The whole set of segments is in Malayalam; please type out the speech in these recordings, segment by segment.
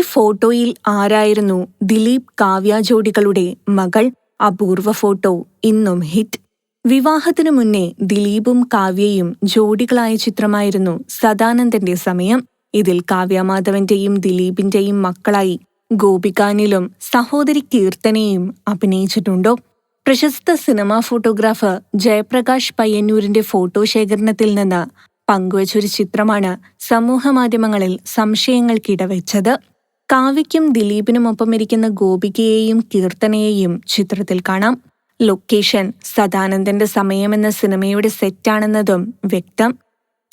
ഫോട്ടോയിൽ ആരായിരുന്നു ദിലീപ് കാവ്യ ജോഡികളുടെ മകൾ? അപൂർവ ഫോട്ടോ ഇന്നും ഹിറ്റ്. വിവാഹത്തിനു മുന്നേ ദിലീപും കാവ്യയും ജോഡികളായ ചിത്രമായിരുന്നു സദാനന്ദന്റെ സമയം. ഇതിൽ കാവ്യമാധവന്റെയും ദിലീപിന്റെയും മക്കളായി ഗോപികാനിലും സഹോദരി കീർത്തനയും അഭിനയിച്ചിട്ടുണ്ടോ? പ്രശസ്ത സിനിമാ ഫോട്ടോഗ്രാഫർ ജയപ്രകാശ് പയ്യന്നൂരിന്റെ ഫോട്ടോ ശേഖരണത്തിൽ നിന്ന് പങ്കുവച്ചൊരു ചിത്രമാണ് സമൂഹമാധ്യമങ്ങളിൽ സംശയങ്ങൾക്കിടവെച്ചത്. കാവ്യയ്ക്കും ദിലീപിനുമൊപ്പം ഇരിക്കുന്ന ഗോപികയെയും കീർത്തനയെയും ചിത്രത്തിൽ കാണാം. ലൊക്കേഷൻ സദാനന്ദന്റെ സമയം എന്ന സിനിമയുടെ സെറ്റാണെന്നതും വ്യക്തം.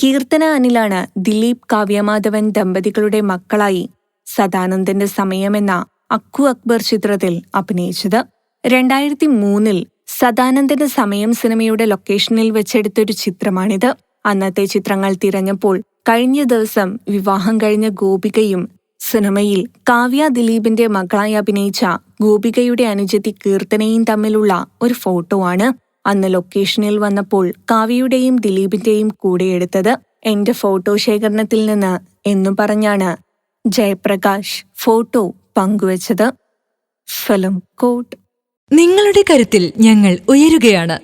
കീർത്തന അനിലാണ് ദിലീപ് കാവ്യമാധവൻ ദമ്പതികളുടെ മക്കളായി സദാനന്ദന്റെ സമയം എന്ന അക്കു അക്ബർ ചിത്രത്തിൽ അഭിനയിച്ചത്. രണ്ടായിരത്തി മൂന്നിൽ സദാനന്ദന്റെ സമയം സിനിമയുടെ ലൊക്കേഷനിൽ വെച്ചെടുത്തൊരു ചിത്രമാണിത്. അന്നത്തെ ചിത്രങ്ങൾ തിരഞ്ഞപ്പോൾ കഴിഞ്ഞ ദിവസം വിവാഹം കഴിഞ്ഞ ഗോപികയും സിനിമയിൽ കാവ്യ ദിലീപിന്റെ മകളായി അഭിനയിച്ച ഗോപികയുടെ അനുജത്തി കീർത്തനയും തമ്മിലുള്ള ഒരു ഫോട്ടോ ആണ് അന്ന് ലൊക്കേഷനിൽ വന്നപ്പോൾ കാവ്യയുടെയും ദിലീപിന്റെയും കൂടെ എടുത്തത് എന്റെ ഫോട്ടോ ശേഖരണത്തിൽ നിന്ന് എന്നു പറഞ്ഞാണ് ജയപ്രകാശ് ഫോട്ടോ പങ്കുവച്ചത്. Film quote. നിങ്ങളുടെ കരുത്തിൽ ഞങ്ങൾ ഉയരുകയാണ്.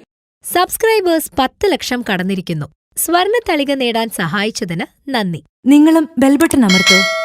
സബ്സ്ക്രൈബേഴ്സ് പത്ത് ലക്ഷം കടന്നിരിക്കുന്നു. സ്വർണ തളിക നേടാൻ സഹായിച്ചതിന് നന്ദി. നിങ്ങളും ബെൽബട്ടൺ അമർത്തോ.